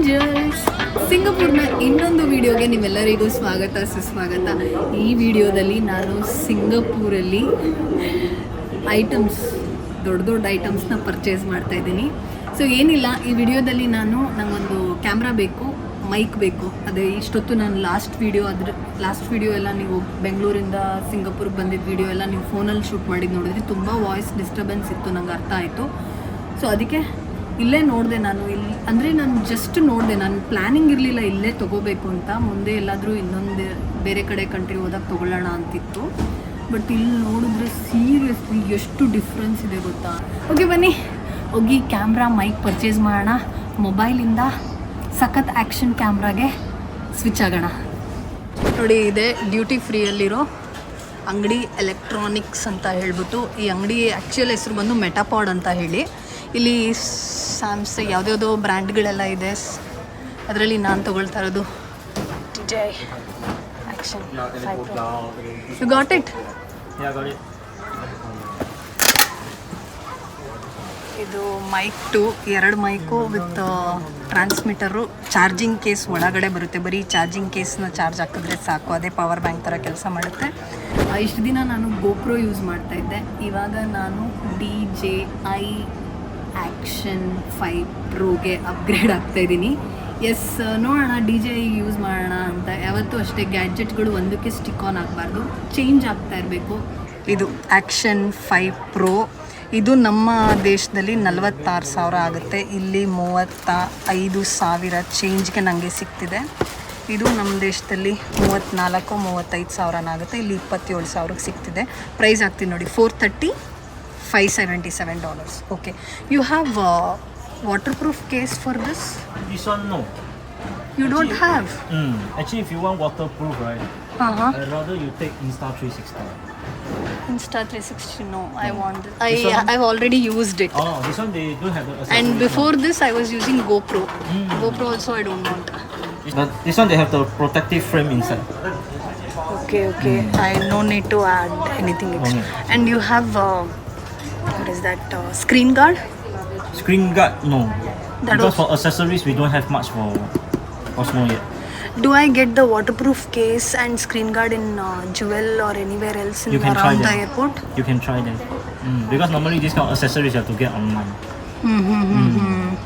Angels ಸಿಂಗಪುರ್ನ ಇನ್ನೊಂದು ವಿಡಿಯೋಗೆ ನಿಮ್ಮೆಲ್ಲರಿಗೂ ಸ್ವಾಗತ, ಸುಸ್ವಾಗತ. ಈ ವಿಡಿಯೋದಲ್ಲಿ ನಾನು ಸಿಂಗಪೂರಲ್ಲಿ ಐಟಮ್ಸ್ ದೊಡ್ಡ ದೊಡ್ಡ ಐಟಮ್ಸ್ನ ಪರ್ಚೇಸ್ ಮಾಡ್ತಾ ಇದ್ದೀನಿ. ಸೊ ಏನಿಲ್ಲ, ಈ ವಿಡಿಯೋದಲ್ಲಿ ನಾನು ನನಗೊಂದು ಕ್ಯಾಮ್ರಾ ಬೇಕು ಮೈಕ್ ಬೇಕು. ಅದೇ ಇಷ್ಟೊತ್ತು ನಾನು ಲಾಸ್ಟ್ ವಿಡಿಯೋ ಅದ್ರ ಲಾಸ್ಟ್ ವಿಡಿಯೋ ಎಲ್ಲ ನೀವು ಬೆಂಗಳೂರಿಂದ ಸಿಂಗಪುರ್ಗೆ ಬಂದಿದ್ದ ವಿಡಿಯೋ ಎಲ್ಲ ನೀವು ಫೋನಲ್ಲಿ ಶೂಟ್ ಮಾಡಿದ್ದು ನೋಡಿದ್ರಿ ತುಂಬ ವಾಯ್ಸ್ ಡಿಸ್ಟರ್ಬೆನ್ಸ್ ಇತ್ತು, ನಂಗೆ ಅರ್ಥ ಆಯಿತು. ಸೊ ಅದಕ್ಕೆ ಇಲ್ಲೇ ನೋಡಿದೆ ನಾನು. ಇಲ್ಲಿ ಅಂದರೆ ನಾನು ಜಸ್ಟ್ ನೋಡಿದೆ, ನಾನು ಪ್ಲ್ಯಾನಿಂಗ್ ಇರಲಿಲ್ಲ ಇಲ್ಲೇ ತೊಗೋಬೇಕು ಅಂತ. ಮುಂದೆ ಎಲ್ಲಾದರೂ ಇನ್ನೊಂದು ಬೇರೆ ಕಡೆ ಕಂಟ್ರಿ ಹೋದಾಗ ತೊಗೊಳ್ಳೋಣ ಅಂತಿತ್ತು. ಬಟ್ ಇಲ್ಲಿ ನೋಡಿದ್ರೆ ಸೀರಿಯಸ್ಲಿ ಎಷ್ಟು ಡಿಫ್ರೆನ್ಸ್ ಇದೆ ಗೊತ್ತಾ? ಓಕೆ ಬನ್ನಿ. ಹೋಗಿ ಕ್ಯಾಮ್ರಾ ಮೈಕ್ ಪರ್ಚೇಸ್ ಮಾಡೋಣ. ಮೊಬೈಲಿಂದ ಸಖತ್ ಆ್ಯಕ್ಷನ್ ಕ್ಯಾಮ್ರಾಗೆ ಸ್ವಿಚ್ ಆಗೋಣ. ನೋಡಿ, ಇದೆ ಡ್ಯೂಟಿ ಫ್ರೀಯಲ್ಲಿರೋ ಅಂಗಡಿ ಎಲೆಕ್ಟ್ರಾನಿಕ್ಸ್ ಅಂತ ಹೇಳ್ಬಿಟ್ಟು ಈ ಅಂಗಡಿ ಆ್ಯಕ್ಚುಯಲ್ ಹೆಸರು ಬಂದು ಮೆಟಾಪಾಡ್ ಅಂತ ಹೇಳಿ. ಇಲ್ಲಿ ಸ್ಯಾಮ್ಸಂಗ್ ಯಾವುದ್ಯಾವುದೋ ಬ್ರ್ಯಾಂಡ್ಗಳೆಲ್ಲ ಇದೆ. ಅದರಲ್ಲಿ ನಾನು ತೊಗೊಳ್ತಾ ಇರೋದು. DJI action you got it. ಇದು ಮೈಕ್ ಟು ಎರಡು mic with transmitter charging case ಒಳಗಡೆ ಬರುತ್ತೆ. ಬರೀ ಚಾರ್ಜಿಂಗ್ ಕೇಸ್ನ ಚಾರ್ಜ್ ಹಾಕಿದ್ರೆ ಸಾಕು. ಅದೇ ಪವರ್ ಬ್ಯಾಂಕ್ ಥರ ಕೆಲಸ ಮಾಡುತ್ತೆ. ಇಷ್ಟು ದಿನ ನಾನು ಗೋಪ್ರೋ ಯೂಸ್ ಮಾಡ್ತಾ ಇದ್ದೆ. ಇವಾಗ ನಾನು D J I action five ಪ್ರೋಗೆ upgrade ಆಗ್ತಾ ಇದ್ದೀನಿ. ಎಸ್ ನೋಡೋಣ, ಡಿ ಜೆ ಯೂಸ್ ಮಾಡೋಣ ಅಂತ. ಯಾವತ್ತೂ ಅಷ್ಟೇ ಗ್ಯಾಡ್ಜೆಟ್ಗಳು ಒಂದಕ್ಕೆ ಸ್ಟಿಕ್ ಆನ್ ಆಗಬಾರ್ದು. ಚೇಂಜ್ ಆಗ್ತಾ ಇರಬೇಕು. ಇದು ಆ್ಯಕ್ಷನ್ ಫೈವ್ ಪ್ರೋ ಇದು ನಮ್ಮ ದೇಶದಲ್ಲಿ ನಲವತ್ತಾರು ಸಾವಿರ ಆಗುತ್ತೆ. ಇಲ್ಲಿ ಮೂವತ್ತ ಐದು ಸಾವಿರ ಚೇಂಜ್ಗೆ ನನಗೆ ಸಿಗ್ತಿದೆ. ಇದು ನಮ್ಮ ದೇಶದಲ್ಲಿ ಮೂವತ್ತ್ನಾಲ್ಕು ಮೂವತ್ತೈದು ಸಾವಿರನಾಗುತ್ತೆ. ಇಲ್ಲಿ ಇಪ್ಪತ್ತೇಳು ಸಾವಿರಕ್ಕೆ ಸಿಗ್ತಿದೆ. ಪ್ರೈಸ್ ಆಗ್ತೀನಿ ನೋಡಿ four thirty $577 okay you have a waterproof case for this this one no you actually, don't have mm, actually if you want waterproof right uh-huh. i'd rather you take insta 360 Insta 360, no. I want this. I I've already used it. Oh, this one they do have the And before one. this, I was using GoPro. Mm. GoPro also, I don't want. But this one they have the protective frame inside okay okay mm. i no need to add anything extra okay. and you have uh, is that? Uh, screen guard. Screen guard, no. That because was- for accessories we don't have much for Osmo yet. Do I get the waterproof case and screen guard in uh, Jewel or anywhere else in You can try the them. airport? You can try them. Mm. Because normally these kind of accessories you have to get online. Mm-hmm.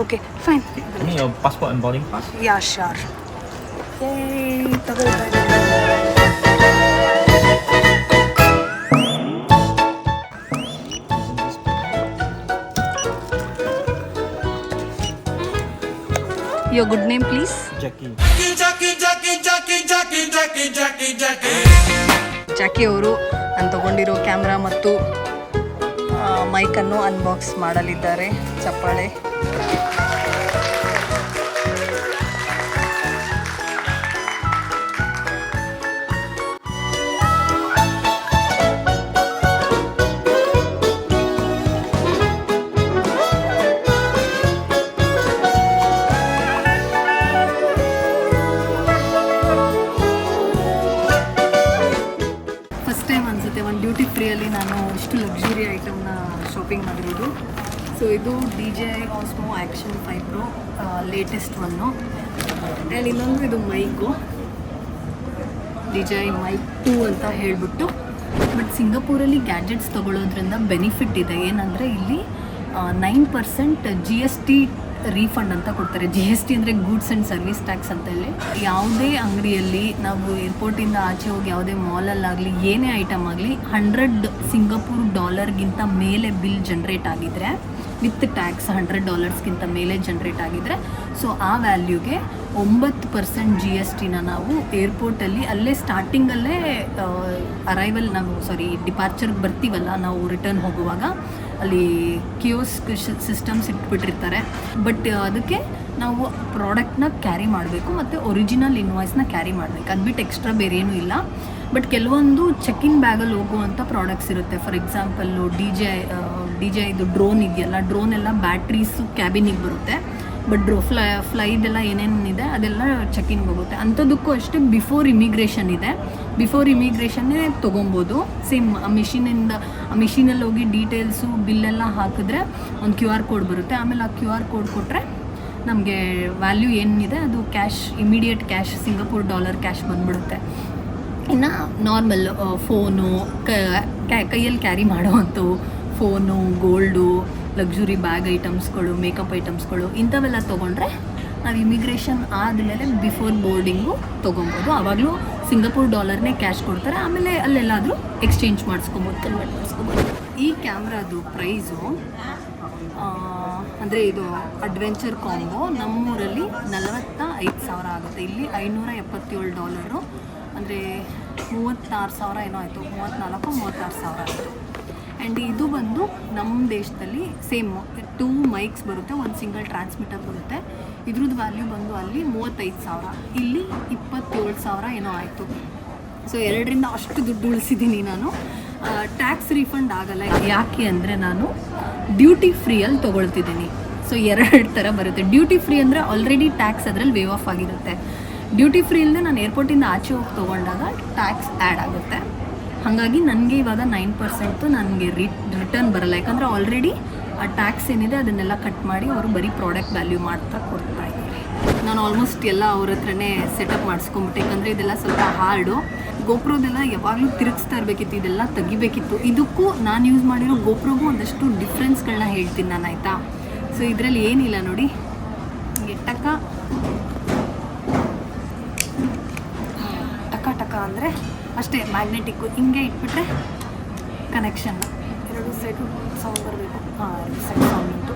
Okay, fine. I mean your passport and boarding pass. Yeah, sure. Yay! Your good name, please. Jackie. Jackie ಅವರು ನಾನು ತಗೊಂಡಿರೋ camera ಮತ್ತು ಮೈಕನ್ನು unbox ಮಾಡಲಿದ್ದಾರೆ ಚಪ್ಪಾಳೆ ಇದು D J I Osmo action five latest one and ಇನ್ನೊಂದು ಇದು mic. D J I mic two ಅಂತ ಹೇಳಿಬಿಟ್ಟು. ಬಟ್ ಸಿಂಗಪೂರಲ್ಲಿ ಗ್ಯಾಜೆಟ್ಸ್ ತೊಗೊಳೋದ್ರಿಂದ ಬೆನಿಫಿಟ್ ಇದೆ. ಏನಂದರೆ ಇಲ್ಲಿ nine percent G S T refund ಅಂತ ಕೊಡ್ತಾರೆ. ಜಿ ಎಸ್ ಟಿ ಅಂದರೆ ಗೂಡ್ಸ್ ಆ್ಯಂಡ್ ಸರ್ವಿಸ್ ಟ್ಯಾಕ್ಸ್ ಅಂತ ಹೇಳಿ. ಯಾವುದೇ ಅಂಗಡಿಯಲ್ಲಿ ನಾವು ಏರ್ಪೋರ್ಟಿಂದ ಆಚೆ ಹೋಗಿ ಯಾವುದೇ ಮಾಲಲ್ಲಾಗಲಿ ಏನೇ ಐಟಮ್ ಆಗಲಿ ಹಂಡ್ರೆಡ್ ಸಿಂಗಪೂರ್ ಡಾಲರ್ಗಿಂತ ಮೇಲೆ ಬಿಲ್ ಜನ್ರೇಟ್ ಆಗಿದ್ರೆ ವಿತ್ ಟ್ಯಾಕ್ಸ್ ಹಂಡ್ರೆಡ್ ಡಾಲರ್ಸ್ಗಿಂತ ಮೇಲೆ ಜನ್ರೇಟ್ ಆಗಿದ್ರೆ ಸೊ ಆ ವ್ಯಾಲ್ಯೂಗೆ ಒಂಬತ್ತು ಪರ್ಸೆಂಟ್ ಜಿ ಎಸ್ ಟಿನ ನಾವು ಏರ್ಪೋರ್ಟಲ್ಲಿ ಅಲ್ಲೇ ಸ್ಟಾರ್ಟಿಂಗಲ್ಲೇ ಅರೈವಲ್ ನಾವು ಸಾರಿ ಡಿಪಾರ್ಚರ್ಗೆ ಬರ್ತೀವಲ್ಲ, ನಾವು ರಿಟರ್ನ್ ಹೋಗುವಾಗ ಅಲ್ಲಿ ಕ್ಯೂಸ್ ಸಿಸ್ಟಮ್ಸ್ ಇಟ್ಬಿಟ್ಟಿರ್ತಾರೆ. ಬಟ್ ಅದಕ್ಕೆ ನಾವು ಪ್ರಾಡಕ್ಟ್ನ ಕ್ಯಾರಿ ಮಾಡಬೇಕು ಮತ್ತು ಒರಿಜಿನಲ್ ಇನ್ವಾಯ್ಸ್ನ ಕ್ಯಾರಿ ಮಾಡಬೇಕು. ಅದು ಬಿಟ್ಟು ಎಕ್ಸ್ಟ್ರಾ ಬೇರೆ ಇಲ್ಲ. ಬಟ್ ಕೆಲವೊಂದು ಚೆಕ್ ಇನ್ ಬ್ಯಾಗಲ್ಲಿ ಹೋಗುವಂಥ ಪ್ರಾಡಕ್ಟ್ಸ್ ಇರುತ್ತೆ. For example D J D J ಇದು ಡ್ರೋನ್ ಇದೆಯಲ್ಲ, ಡ್ರೋನ್ ಎಲ್ಲ ಬ್ಯಾಟ್ರೀಸು ಕ್ಯಾಬಿನಿಗೆ ಬರುತ್ತೆ. ಬಟ್ ಡ್ರೋ ಫ್ಲೈ, ಫ್ಲೈದೆಲ್ಲ ಏನೇನಿದೆ ಅದೆಲ್ಲ ಚೆಕ್ ಇನ್ಗೆ ಹೋಗುತ್ತೆ. ಅಂಥದ್ದಕ್ಕೂ ಅಷ್ಟೇ ಬಿಫೋರ್ ಇಮಿಗ್ರೇಷನ್ ಇದೆ. ಬಿಫೋರ್ ಇಮಿಗ್ರೇಷನ್ನೇ ತೊಗೊಬೋದು. ಸೇಮ್ ಆ ಮಿಷಿನಿಂದ ಆ ಮಿಷಿನಲ್ಲಿ ಹೋಗಿ ಡೀಟೇಲ್ಸು ಬಿಲ್ಲೆಲ್ಲ ಹಾಕಿದ್ರೆ ಒಂದು ಕ್ಯೂ ಆರ್ ಕೋಡ್ ಬರುತ್ತೆ. ಆಮೇಲೆ ಆ ಕ್ಯೂ ಆರ್ ಕೋಡ್ ಕೊಟ್ಟರೆ ನಮಗೆ ವ್ಯಾಲ್ಯೂ ಏನಿದೆ ಅದು cash immediate cash Singapore dollar cash ಬಂದ್ಬಿಡುತ್ತೆ. ಇನ್ನು ನಾರ್ಮಲ್ ಫೋನು ಕೈಯಲ್ಲಿ ಕ್ಯಾರಿ ಮಾಡೋವಂಥವು. ಫೋನು, ಗೋಲ್ಡು, ಲಕ್ಸುರಿ ಬ್ಯಾಗ್ ಐಟಮ್ಸ್ಗಳು, ಮೇಕಪ್ ಐಟಮ್ಸ್ಗಳು ಇಂಥವೆಲ್ಲ ತೊಗೊಂಡ್ರೆ ನಾವು ಇಮಿಗ್ರೇಷನ್ ಆದಮೇಲೆ ಬಿಫೋರ್ ಬೋರ್ಡಿಂಗು ತೊಗೊಬೋದು. ಆವಾಗಲೂ ಸಿಂಗಾಪುರ್ ಡಾಲರ್ನೇ ಕ್ಯಾಶ್ ಕೊಡ್ತಾರೆ. ಆಮೇಲೆ ಅಲ್ಲೆಲ್ಲಾದರೂ ಎಕ್ಸ್ಚೇಂಜ್ ಮಾಡಿಸ್ಕೊಬೋದು, ಕನ್ವರ್ಟ್ ಮಾಡಿಸ್ಕೊಬೋದು. ಈ ಕ್ಯಾಮ್ರಾದು ಪ್ರೈಸು ಅಂದರೆ ಇದು ಅಡ್ವೆಂಚರ್ ಕಾಂಬೋ ನಮ್ಮೂರಲ್ಲಿ ನಲವತ್ತ ಐದು ಸಾವಿರ ಆಗುತ್ತೆ. ಇಲ್ಲಿ ಐನೂರ ಎಪ್ಪತ್ತೇಳು ಡಾಲರು. ಅಂದರೆ ಮೂವತ್ತಾರು ಸಾವಿರ ಏನೋ ಆಯಿತು. ಮೂವತ್ತ್ನಾಲ್ಕು ಮೂವತ್ತಾರು ಸಾವಿರ ಆಯಿತು. ಆ್ಯಂಡ್ ಇದು ಬಂದು ನಮ್ಮ ದೇಶದಲ್ಲಿ ಸೇಮ್ ಟೂ ಮೈಕ್ಸ್ ಬರುತ್ತೆ ಒಂದು ಸಿಂಗಲ್ ಟ್ರಾನ್ಸ್ಮಿಟರ್ ಬರುತ್ತೆ. ಇದ್ರದ್ದು ವ್ಯಾಲ್ಯೂ ಬಂದು ಅಲ್ಲಿ ಮೂವತ್ತೈದು ಸಾವಿರ. ಇಲ್ಲಿ ಇಪ್ಪತ್ತೇಳು ಸಾವಿರ ಏನೋ ಆಯಿತು. ಸೊ ಎರಡರಿಂದ ಅಷ್ಟು ದುಡ್ಡು ಉಳಿಸಿದ್ದೀನಿ ನಾನು. ಟ್ಯಾಕ್ಸ್ ರೀಫಂಡ್ ಆಗಲ್ಲ. ಯಾಕೆ ಅಂದರೆ ನಾನು ಡ್ಯೂಟಿ ಫ್ರೀಯಲ್ಲಿ ತೊಗೊಳ್ತಿದ್ದೀನಿ. ಸೊ ಎರಡು ಥರ ಬರುತ್ತೆ. ಡ್ಯೂಟಿ ಫ್ರೀ ಅಂದರೆ ಆಲ್ರೆಡಿ ಟ್ಯಾಕ್ಸ್ ಅದರಲ್ಲಿ ವೇವ್ ಆಫ್ ಆಗಿರುತ್ತೆ. ಡ್ಯೂಟಿ ಫ್ರೀ ಇಲ್ಲದೆ ನಾನು ಏರ್ಪೋರ್ಟಿಂದ ಆಚೆ ಹೋಗಿ ತೊಗೊಂಡಾಗ ಟ್ಯಾಕ್ಸ್ ಆ್ಯಡ್ ಆಗುತ್ತೆ. ಹಾಗಾಗಿ ನನಗೆ ಇವಾಗ ನೈನ್ ಪರ್ಸೆಂಟು ನನಗೆ ರಿ ರಿಟರ್ನ್ ಬರಲ್ಲ. ಯಾಕಂದರೆ ಆಲ್ರೆಡಿ ಆ ಟ್ಯಾಕ್ಸ್ ಏನಿದೆ ಅದನ್ನೆಲ್ಲ ಕಟ್ ಮಾಡಿ ಅವರು ಬರೀ ಪ್ರಾಡಕ್ಟ್ ವ್ಯಾಲ್ಯೂ ಮಾಡ್ತಾ ಕೊಡ್ತಾ ಇದ್ದಾರೆ. ನಾನು ಆಲ್ಮೋಸ್ಟ್ ಎಲ್ಲ ಅವ್ರ ಹತ್ರನೇ ಸೆಟಪ್ ಮಾಡಿಸ್ಕೊಂಬಿಟ್ಟೆ. ಯಾಕಂದರೆ ಇದೆಲ್ಲ ಸ್ವಲ್ಪ ಹಾರ್ಡು ಗೋಪ್ರೋದೆಲ್ಲ ಯಾವಾಗಲೂ ತಿರುಗಿಸ್ತಾ ಇರಬೇಕಿತ್ತು. ಇದೆಲ್ಲ ತೆಗಿಬೇಕಿತ್ತು. ಇದಕ್ಕೂ ನಾನು ಯೂಸ್ ಮಾಡಿರೋ ಗೋಪ್ರೋಗೂ ಒಂದಷ್ಟು ಡಿಫ್ರೆನ್ಸ್ಗಳನ್ನ ಹೇಳ್ತೀನಿ ನಾನು, ಆಯಿತಾ? ಸೊ ಇದರಲ್ಲಿ ಏನಿಲ್ಲ ನೋಡಿ. ಟಕ ಟಕ ಟಕ ಅಂದರೆ ಅಷ್ಟೇ ಮ್ಯಾಗ್ನೆಟಿಕ್ಕು ಹಿಂಗೆ ಇಟ್ಬಿಟ್ರೆ ಕನೆಕ್ಷನ್ ಎರಡು ಸೈಡು ಸೌಂಡ್ ಬರಬೇಕು. ಹಾಂ, ಎರಡು ಸೈಡ್ ಸೌಂಡ್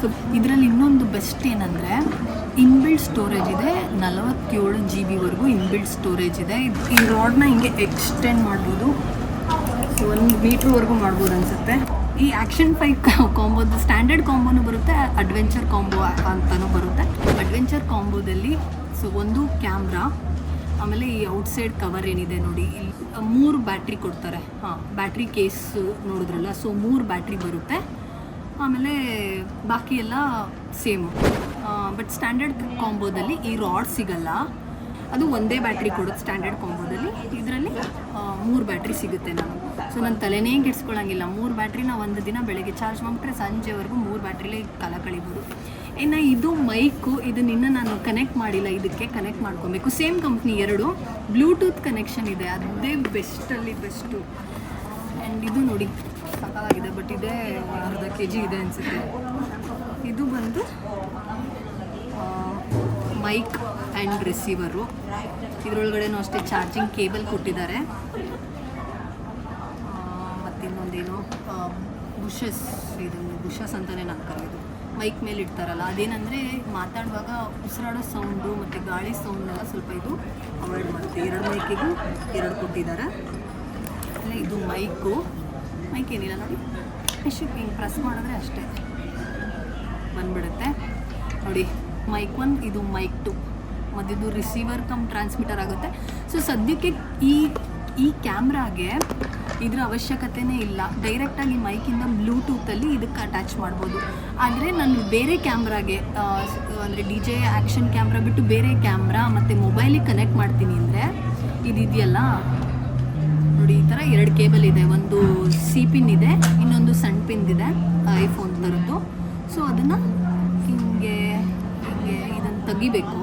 ಸೊ ಇದರಲ್ಲಿ ಇನ್ನೊಂದು ಬೆಸ್ಟ್ ಏನಂದರೆ ಇನ್ಬಿಲ್ಡ್ ಸ್ಟೋರೇಜ್ ಇದೆ. ನಲವತ್ತೇಳು ಜಿ ಬಿವರೆಗೂ ಇನ್ಬಿಲ್ಡ್ ಸ್ಟೋರೇಜ್ ಇದೆ. ಈ ರಾಡ್ನ ಹಿಂಗೆ ಎಕ್ಸ್ಟೆಂಡ್ ಮಾಡ್ಬೋದು. ಒಂದು ಮೀಟ್ರ್ವರೆಗೂ ಮಾಡ್ಬೋದು ಅನಿಸುತ್ತೆ. ಈ ಆ್ಯಕ್ಷನ್ ಫೈವ್ ಕಾಂಬೋದು ಸ್ಟ್ಯಾಂಡರ್ಡ್ ಕಾಂಬೋನು ಬರುತ್ತೆ ಅಡ್ವೆಂಚರ್ ಕಾಂಬೋ ಅಂತಲೂ ಬರುತ್ತೆ. ಅಡ್ವೆಂಚರ್ ಕಾಂಬೋದಲ್ಲಿ ಸೊ ಒಂದು ಕ್ಯಾಮ್ರಾ ಆಮೇಲೆ ಈ ಔಟ್ಸೈಡ್ ಕವರ್ ಏನಿದೆ ನೋಡಿ ಇಲ್ಲಿ ಮೂರು ಬ್ಯಾಟ್ರಿ ಕೊಡ್ತಾರೆ. ಹಾಂ ಬ್ಯಾಟ್ರಿ ಕೇಸ್ ನೋಡಿದ್ರಲ್ಲ ಸೊ ಮೂರು ಬ್ಯಾಟ್ರಿ ಬರುತ್ತೆ. ಆಮೇಲೆ ಬಾಕಿ ಎಲ್ಲ ಸೇಮು ಬಟ್ ಸ್ಟ್ಯಾಂಡರ್ಡ್ ಕಾಂಬೋದಲ್ಲಿ ಈ ರಾಡ್ ಸಿಗಲ್ಲ. ಅದು ಒಂದೇ ಬ್ಯಾಟ್ರಿ ಕೊಡೋದು ಸ್ಟ್ಯಾಂಡರ್ಡ್ ಕಾಂಬೋದಲ್ಲಿ ಇದರಲ್ಲಿ ಮೂರು ಬ್ಯಾಟ್ರಿ ಸಿಗುತ್ತೆ ನಾನು ಸೊ ನನ್ನ ತಲೆನೇ ಕೆಡ್ಸ್ಕೊಳ್ಳೋಂಗಿಲ್ಲ ಮೂರು ಬ್ಯಾಟ್ರಿನ ಒಂದು ದಿನ ಬೆಳಗ್ಗೆ ಚಾರ್ಜ್ ಮಾಡಿಬಿಟ್ರೆ ಸಂಜೆವರೆಗೂ ಮೂರು ಬ್ಯಾಟ್ರಿಲೇ ಕಾಲ ಕಳಿಬೋದು. ಇನ್ನು ಇದು ಮೈಕು, ಇದು ನಿನ್ನ ನಾನು ಕನೆಕ್ಟ್ ಮಾಡಿಲ್ಲ, ಇದಕ್ಕೆ ಕನೆಕ್ಟ್ ಮಾಡ್ಕೊಬೇಕು. ಸೇಮ್ ಕಂಪ್ನಿ ಎರಡು. ಬ್ಲೂಟೂತ್ ಕನೆಕ್ಷನ್ ಇದೆ. ಅದೇ ಬೆಸ್ಟಲ್ಲಿ ಬೆಸ್ಟು ಆ್ಯಂಡ್ ಇದು ನೋಡಿ ಸಕಾಲಾಗಿದೆ ಬಟ್ ಇದೇ ಅರ್ಧ ಕೆ ಜಿ ಇದೆ ಅನಿಸುತ್ತೆ. ಇದು ಬಂದು ಮೈಕ್ ಆ್ಯಂಡ್ ರಿಸೀವರು ಇದರೊಳಗಡೆನೂ ಅಷ್ಟೇ ಚಾರ್ಜಿಂಗ್ ಕೇಬಲ್ ಕೊಟ್ಟಿದ್ದಾರೆ. ಮತ್ತಿನ್ನೊಂದೇನು ಬುಷಸ್ ಇದು ಬುಷಸ್ ಅಂತಲೇ ನಾನು ಕರೆಯೋದು. ಮೈಕ್ ಮೇಲೆ ಇಡ್ತಾರಲ್ಲ, ಅದೇನಂದರೆ ಮಾತಾಡುವಾಗ ಉಸಿರಾಡೋ ಸೌಂಡು ಮತ್ತು ಗಾಳಿ ಸೌಂಡ್ನೆಲ್ಲ ಸ್ವಲ್ಪ ಇದು ಅವಾಯ್ಡ್ ಮಾಡುತ್ತೆ. ಎರಡು ಮೈಕಿಗೂ ಎರಡು ಕೊಟ್ಟಿದ್ದಾರೆ. ಇಲ್ಲ ಇದು ಮೈಕು. ಮೈಕ್ ಏನಿಲ್ಲ ನೋಡಿ. ಎಷ್ಟು ಹಿಂಗೆ ಪ್ರೆಸ್ ಮಾಡಿದ್ರೆ ಅಷ್ಟೇ ಬಂದ್ಬಿಡುತ್ತೆ. ನೋಡಿ, ಮೈಕ್ ಒನ್, ಇದು ಮೈಕ್ ಟು. ಮತ್ತು ರಿಸೀವರ್ ಕಮ್ ಟ್ರಾನ್ಸ್ಮಿಟರ್ ಆಗುತ್ತೆ. ಸೊ ಸದ್ಯಕ್ಕೆ ಈ ಈ ಕ್ಯಾಮ್ರಾಗೆ ಇದರ ಅವಶ್ಯಕತೆನೇ ಇಲ್ಲ. ಡೈರೆಕ್ಟಾಗಿ ಮೈಕಿಂದ ಬ್ಲೂಟೂತಲ್ಲಿ ಇದಕ್ಕೆ ಅಟ್ಯಾಚ್ ಮಾಡ್ಬೋದು. ಆದರೆ ನಾನು ಬೇರೆ ಕ್ಯಾಮ್ರಾಗೆ ಅಂದರೆ ಡಿ ಜೆ ಆ್ಯಕ್ಷನ್ ಕ್ಯಾಮ್ರಾ ಬಿಟ್ಟು ಬೇರೆ ಕ್ಯಾಮ್ರಾ ಮತ್ತು ಮೊಬೈಲಿಗೆ ಕನೆಕ್ಟ್ ಮಾಡ್ತೀನಿ ಅಂದರೆ ಇದಿದೆಯಲ್ಲ? ನೋಡಿ, ಈ ಥರ ಎರಡು ಕೇಬಲ್ ಇದೆ. ಒಂದು ಸಿ ಪಿನ್ ಇದೆ, ಇನ್ನೊಂದು ಸಣ್ಣ ಪಿನ್ ಇದೆ, ಐಫೋನ್ ಥರದ್ದು ಸೊ, ಅದನ್ನು ಹಿಂಗೆ ಹಿಂಗೆ ಇದನ್ನು ತೆಗಿಬೇಕು.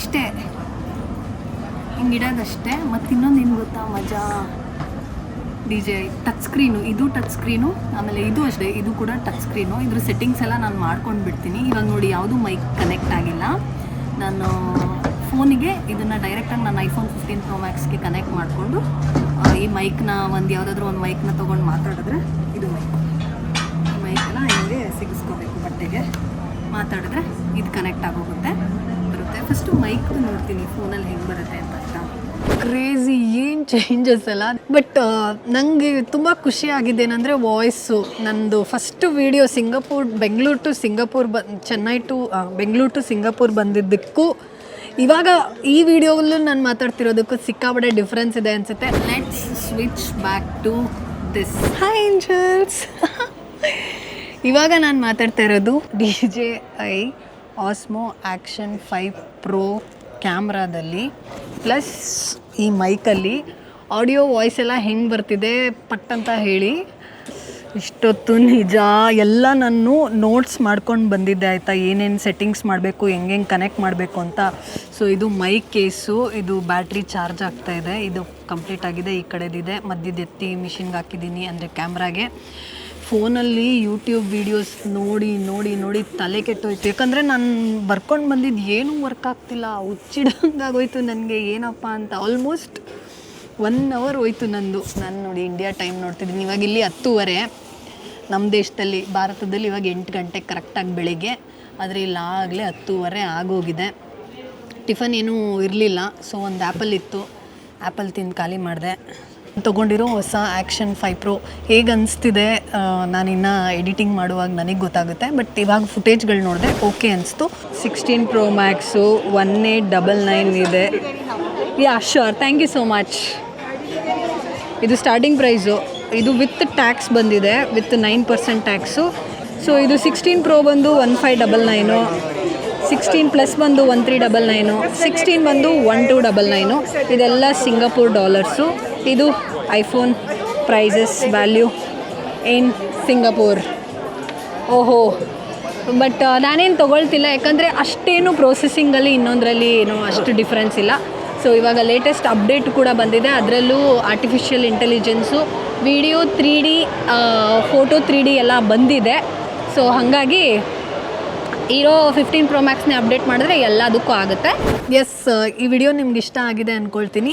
ಇಷ್ಟೇ. ಹಿಂಗೆ ಇಡೋದಷ್ಟೇ. ಮತ್ತು ಇನ್ನೊಂದು ಏನು ಗೊತ್ತಾ ಮಜಾ? ಡಿ ಜೆ ಟಚ್ ಸ್ಕ್ರೀನು, ಇದು ಟಚ್ ಸ್ಕ್ರೀನು, ಆಮೇಲೆ ಇದು ಅಷ್ಟೇ, ಇದು ಕೂಡ ಟಚ್ ಸ್ಕ್ರೀನು. ಇದ್ರ ಸೆಟ್ಟಿಂಗ್ಸ್ ಎಲ್ಲ ನಾನು ಮಾಡ್ಕೊಂಡು ಬಿಡ್ತೀನಿ. ಇವಾಗ ನೋಡಿ, ಯಾವುದು ಮೈಕ್ ಕನೆಕ್ಟ್ ಆಗಿಲ್ಲ. ನಾನು ಫೋನಿಗೆ ಇದನ್ನು ಡೈರೆಕ್ಟಾಗಿ ನಾನು ಐಫೋನ್ ಫಿಫ್ಟೀನ್ ಪ್ರೊ ಮ್ಯಾಕ್ಸ್ಗೆ ಕನೆಕ್ಟ್ ಮಾಡಿಕೊಂಡು ಈ ಮೈಕ್ನ ಒಂದು ಯಾವುದಾದ್ರೂ ಒಂದು ಮೈಕ್ನ ತೊಗೊಂಡು ಮಾತಾಡಿದ್ರೆ ಇದು ಮೈಕ್ ಮೈಕ್ನ ಹಿಂಗೆ ಸಿಗಿಸ್ಕೋಬೇಕು ಬಟ್ಟೆಗೆ. ಮಾತಾಡಿದ್ರೆ ಇದು ಕನೆಕ್ಟ್ ಆಗೋಗುತ್ತೆ. ಬರುತ್ತೆ. ಫಸ್ಟು ಮೈಕ್ ನೋಡ್ತೀನಿ ಫೋನಲ್ಲಿ ಹೆಂಗೆ ಬರುತ್ತೆ ಅಂತ. ಕ್ರೇಜಿ ಏನು ಚೇಂಜಸ್ ಅಲ್ಲ ಬಟ್ ನನಗೆ ತುಂಬ ಖುಷಿ ಆಗಿದೆ ಏನಂದರೆ ವಾಯ್ಸು ನಂದು first video Singapore Bengaluru to Singapore ಬ Chennai to Bengaluru to Singapore ಬಂದಿದ್ದಕ್ಕೂ ಇವಾಗ ಈ ವಿಡಿಯೋಲ್ಲೂ ನಾನು ಮಾತಾಡ್ತಿರೋದಕ್ಕೂ ಸಿಕ್ಕಾಪಟ್ಟೆ ಡಿಫ್ರೆನ್ಸ್ ಇದೆ ಅನಿಸುತ್ತೆ. Let's switch back to this hi angels ಇವಾಗ ನಾನು ಮಾತಾಡ್ತಾ ಇರೋದು D J I Osmo action five pro ಕ್ಯಾಮ್ರಾದಲ್ಲಿ plus ಈ ಮೈಕಲ್ಲಿ ಆಡಿಯೋ ವಾಯ್ಸ್ ಎಲ್ಲ ಹೆಂಗೆ ಬರ್ತಿದೆ ಪಟ್ ಅಂತ ಹೇಳಿ. ಇಷ್ಟೊತ್ತು ನಿಜ ಎಲ್ಲ ನಾನು ನೋಟ್ಸ್ ಮಾಡ್ಕೊಂಡು ಬಂದಿದ್ದೆ ಆಯಿತಾ, ಏನೇನು ಸೆಟ್ಟಿಂಗ್ಸ್ ಮಾಡಬೇಕು ಹೆಂಗೆ ಹೆಂಗೆ ಕನೆಕ್ಟ್ ಮಾಡಬೇಕು ಅಂತ. ಸೊ ಇದು ಮೈಕ್ ಕೇಸು, ಇದು ಬ್ಯಾಟ್ರಿ ಚಾರ್ಜ್ ಆಗ್ತಾ ಇದೆ, ಇದು ಕಂಪ್ಲೀಟ್ ಆಗಿದೆ, ಈ ಕಡೆದಿದೆ. ಮಧ್ಯದ ಎತ್ತಿ ಮಿಷಿನ್ಗೆ ಹಾಕಿದ್ದೀನಿ ಅಂದರೆ ಕ್ಯಾಮ್ರಾಗೆ ಫೋನಲ್ಲಿ ಯೂಟ್ಯೂಬ್ ವೀಡಿಯೋಸ್ ನೋಡಿ ನೋಡಿ ನೋಡಿ ತಲೆ ಕೆಟ್ಟೋಯ್ತು. ಯಾಕಂದರೆ ನಾನು ಬರ್ಕೊಂಡು ಬಂದಿದ್ದು ಏನೂ ವರ್ಕ್ ಆಗ್ತಿಲ್ಲ. ಹುಚ್ಚಿಡಂಗಾಗೋಯ್ತು ನನಗೆ, ಏನಪ್ಪ ಅಂತ. ಆಲ್ಮೋಸ್ಟ್ ಒನ್ ಅವರ್ ಹೋಯ್ತು ನಂದು. ನಾನು ನೋಡಿ ಇಂಡಿಯಾ ಟೈಮ್ ನೋಡ್ತಿದ್ದೀನಿ. ಇವಾಗ ಇಲ್ಲಿ ಹತ್ತೂವರೆ. ನಮ್ಮ ದೇಶದಲ್ಲಿ, ಭಾರತದಲ್ಲಿ ಇವಾಗ ಎಂಟು ಗಂಟೆ ಕರೆಕ್ಟಾಗಿ ಬೆಳಿಗ್ಗೆ. ಆದರೆ ಇಲ್ಲಿ, ಆಗಲೇ ಹತ್ತೂವರೆ ಆಗೋಗಿದೆ. ಟಿಫನ್ ಏನೂ ಇರಲಿಲ್ಲ. ಸೊ ಒಂದು ಆ್ಯಪಲ್ ಇತ್ತು. ಆ್ಯಪಲ್ ತಿಂದು ಖಾಲಿ ಮಾಡಿದೆ. ತೊಗೊಂಡಿರೋ ಹೊಸ ಆ್ಯಕ್ಷನ್ ಫೈ ಪ್ರೋ ಹೇಗೆ ಅನಿಸ್ತಿದೆ ನಾನಿನ್ನು ಎಡಿಟಿಂಗ್ ಮಾಡುವಾಗ ನನಗೆ ಗೊತ್ತಾಗುತ್ತೆ. ಬಟ್ ಇವಾಗ ಫುಟೇಜ್ಗಳು ನೋಡಿದೆ ಓಕೆ ಅನಿಸ್ತು. Sixteen pro max, one eight double nine ಇದೆ. Yeah sure thank you so much. ಇದು ಸ್ಟಾರ್ಟಿಂಗ್ ಪ್ರೈಸು. ಇದು ವಿತ್ ಟ್ಯಾಕ್ಸ್ ಬಂದಿದೆ. With nine percent tax. So, ಇದು ಸಿಕ್ಸ್ಟೀನ್ ಪ್ರೋ ಬಂದು one five double nine. Sixteen plus ಬಂದು one three double nine. Sixteen ಬಂದು one two double nine. ಇದೆಲ್ಲ Singapore dollars. ಇದು iPhone prices value in Singapore. ಓಹೋ, but ನಾನೇನು ತೊಗೊಳ್ತಿಲ್ಲ, ಯಾಕಂದರೆ ಅಷ್ಟೇನು ಪ್ರೊಸೆಸಿಂಗಲ್ಲಿ ಇನ್ನೊಂದರಲ್ಲಿ ಏನು ಅಷ್ಟು ಡಿಫ್ರೆನ್ಸ್ ಇಲ್ಲ. ಸೊ ಇವಾಗ ಲೇಟೆಸ್ಟ್ ಅಪ್ಡೇಟ್ ಕೂಡ ಬಂದಿದೆ. ಅದರಲ್ಲೂ artificial intelligence video three D photo three D ಎಲ್ಲ ಬಂದಿದೆ. ಸೊ ಹಾಗಾಗಿ ಇರೋ ಫಿಫ್ಟೀನ್ ಪ್ರೊ ಮ್ಯಾಕ್ಸ್ನೇ ಅಪ್ಡೇಟ್ ಮಾಡಿದ್ರೆ ಎಲ್ಲದಕ್ಕೂ ಆಗುತ್ತೆ. ಎಸ್ ಈ ವಿಡಿಯೋ ನಿಮ್ಗೆ ಇಷ್ಟ ಆಗಿದೆ ಅಂದ್ಕೊಳ್ತೀನಿ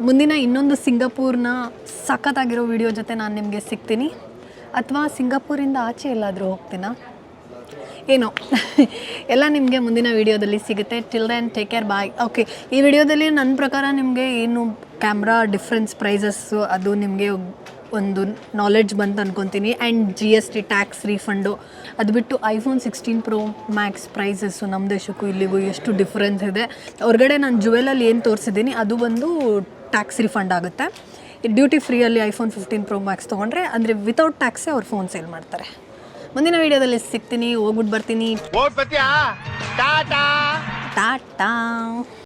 ಮುಂದಿನ ಇನ್ನೊಂದು ಸಿಂಗಾಪುರ್ನ ಸಖತ್ತಾಗಿರೋ ವಿಡಿಯೋ ಜೊತೆ ನಾನು ನಿಮಗೆ ಸಿಗ್ತೀನಿ. ಅಥವಾ ಸಿಂಗಪೂರಿಂದ ಆಚೆ ಎಲ್ಲಾದರೂ ಹೋಗ್ತೀನಾ? ಏನೋ. ಎಲ್ಲ ನಿಮಗೆ ಮುಂದಿನ ವಿಡಿಯೋದಲ್ಲಿ ಸಿಗುತ್ತೆ. Till then take care bye okay ಈ ವಿಡಿಯೋದಲ್ಲಿ ನನ್ನ ಪ್ರಕಾರ ನಿಮಗೆ ಏನು ಕ್ಯಾಮ್ರಾ ಡಿಫ್ರೆನ್ಸ್ ಪ್ರೈಸಸ್ಸು ಅದು ನಿಮಗೆ ಒಂದು ನಾಲೆಡ್ಜ್ ಬಂತು ಅನ್ಕೊತೀನಿ. And G S T tax refund ಅದು ಬಿಟ್ಟು iPhone sixteen pro max prices ನಮ್ಮ ದೇಶಕ್ಕೂ ಇಲ್ಲಿಗೂ ಎಷ್ಟು ಡಿಫ್ರೆನ್ಸ್ ಇದೆ. ಹೊರಗಡೆ ನಾನು ಜುವೆಲಲ್ಲಿ ಏನು ತೋರಿಸಿದ್ದೀನಿ ಅದು ಬಂದು ಟ್ಯಾಕ್ಸ್ ರಿಫಂಡ್ ಆಗುತ್ತೆ. ಡ್ಯೂಟಿ ಫ್ರೀಯಲ್ಲಿ ಐಫೋನ್ ಫಿಫ್ಟೀನ್ ಪ್ರೋ ಮ್ಯಾಕ್ಸ್ ತೊಗೊಂಡ್ರೆ ಅಂದರೆ ವಿತೌಟ್ ಟ್ಯಾಕ್ಸೇ ಅವ್ರು ಫೋನ್ ಸೇಲ್ ಮಾಡ್ತಾರೆ. ಮುಂದಿನ ವೀಡಿಯೋದಲ್ಲಿ ಸಿಗ್ತೀನಿ ಹೋಗ್ಬಿಟ್ಟು ಬರ್ತೀನಿ. ಟಾಟಾ.